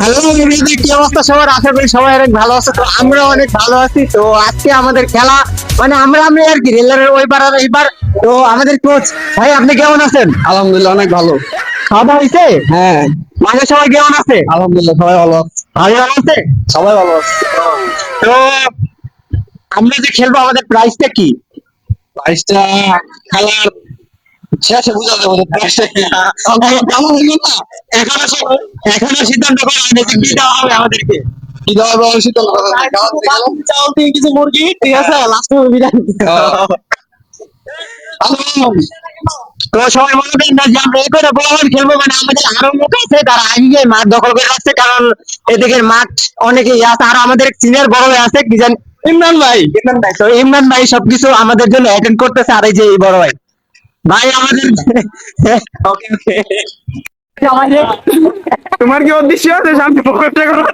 Hello কি অবস্থা? সবার আশা করি সবাই অনেক ভালো আছে। তো আমরা অনেক ভালো আছি। তো আজকে আমাদের খেলা মানে আমরা আমি আর কি রেলারের ওইবার আর এইবার। তো আমাদের কোচ ভাই আপনি কেমন আছেন? আলহামদুলিল্লাহ অনেক ভালো। খাওয়া হয়েছে হ্যাঁ। মানে সবাই কেমন আছে? আলহামদুলিল্লাহ সবাই ভালো। ভালো আছে? সবাই ভালো আছে। তো আমরা যে খেলব আমাদের প্রাইসটা কি? বাইশটা খেলার শেষে বুঝা যাবে ওদের প্রাইসটা কি। ভালো হইল না। এখনও সিদ্ধান্ত করা হয়নি যে কি দেওয়া হবে আমাদেরকে। কি দেওয়া হবে অবশ্যই তো কথা নাই। খাওয়ার দিকে গেলাম। চাউল দিয়ে কিছু মুরগি ঠিক আছে? লাস্ট বিরিয়ানি তো সবাই মনে করেন না যে আমরা এখানে বলবান খেলব মানে আমাদের আরও লোক আছে তারা আগে মাঠ দখল করে রাখছে কারণ এদিকে মাঠ অনেকেই আছে আর আমাদের সিনিয়র বড় ভাই আছে কি জান ইমরান ভাই। ইমরান ভাই তো ইমরান ভাই সবকিছু আমাদের জন্য অ্যাটেন্ড করতেছে আর এই যে এই বড় ভাই। ভাই আমাদের ওকে ওকে তোমার কি উদ্দেশ্য আছে? শান্তি প্রকটটা করো।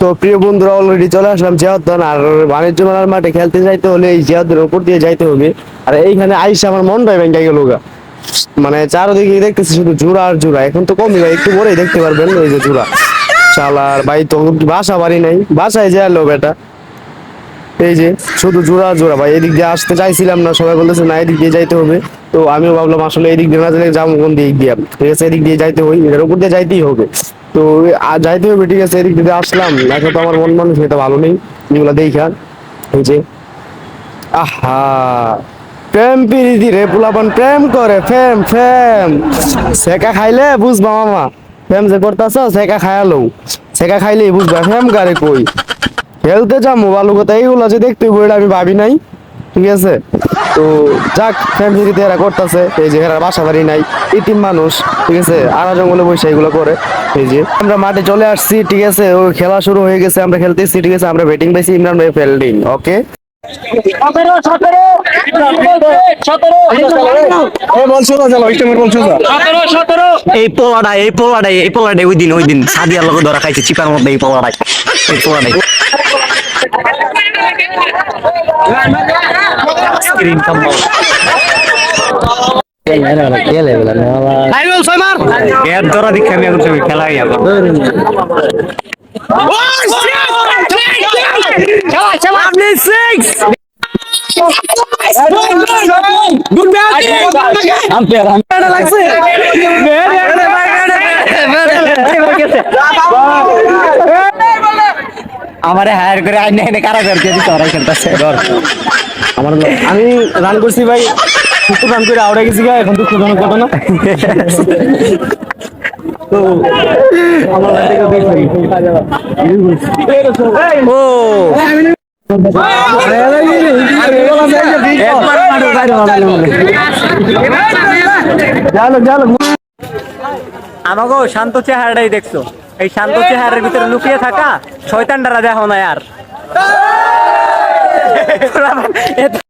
তো প্রিয় বন্ধুরা অলরেডি চলে আসলাম জিয়াউদ্দান আর বাণিজ্য মেলার মাঠে খেলতে যাইতে হলে এই জিয়াউদ্দের উপর দিয়ে যাইতে হবে। আর এইখানে আইসা আমার মনটাই ভেঙে গেল গা। মানে চারদিকে দেখতেছি শুধু জোড়া আর জোড়া এখন তো কমই ভাই একটু পরেই দেখতে পারবেন এই যে জোড়া চালার ভাই তো বাসা বাড়ি নাই বাসায় যে আলো বেটা। এই যে, শুধু জোড়া জোড়া, ভাই, এদিক দিয়ে আসতে চাইছিলাম না, সবাই বলতেছে, না, এদিক দিয়ে যাইতে হবে। তো আমিও ভাবলাম, আসলে এদিক দিয়ে না যাই যাব কোন দিক দিয়ে ঠিক আছে, এদিক দিয়ে যাইতে হই এর উপর দিয়ে যাইতেই হবে। তো, আ- যাইতে হবে, ঠিক আছে, এদিক দিয়ে আসলাম। এখন তো আমার মন মানুষ এটা ভালো নেই, এগুলো দেখা। এই যে, আহা, প্রেম পিরিতি রে, পোলাপান প্রেম করে ফেম ফেম সেকা খাইলে বুঝবা মামা প্রেম যে করতেছ সেকা খায়ালো সেকা খাইলেই বুঝবা ফেম গারে কই? খেলতে যাব ভালো কথা এইগুলো যে দেখতে এটা আমি ভাবি নাই ঠিক আছে? তো যাক ফ্যামিলিতে এরা করতেছে এই যে এরা বাসা বাড়ি নাই ইতিম মানুষ ঠিক আছে? আড়া জঙ্গলে বসে এগুলো করে এই যে। আমরা মাঠে চলে আসছি ঠিক আছে? ও খেলা শুরু হয়ে গেছে আমরা খেলতেছি ঠিক আছে? আমরা ব্যাটিং পাইছি ইমরান ভাই ফিল্ডিং ওকে এই পোলাটা এই পোলাটাই এই পোলাটাই ওই দিন ওই দিন। সাদিয়ার লোক ধরা খাইছে চিপার মধ্যে এই পোলাটাই এই পোলাটাই স্ক্রিন কম্বল এর ধরা দীক্ষা আমি এখন সবাই খেলা ইয়া করব আপনি সিক্স আমারে হায়ার করে আইনে এনে কারা করতে দিতে ওরাই খেলতেছে আমার আমি রান করছি ভাই সত্তর রান করে আউড়ে গেছি গা, এখন দুঃখজনক ঘটনা তো আমার। ও আমাকেও শান্ত চেহারাটাই দেখছ এই শান্ত চেহারার ভিতরে লুকিয়ে থাকা শয়তানটারা দেখো না আর।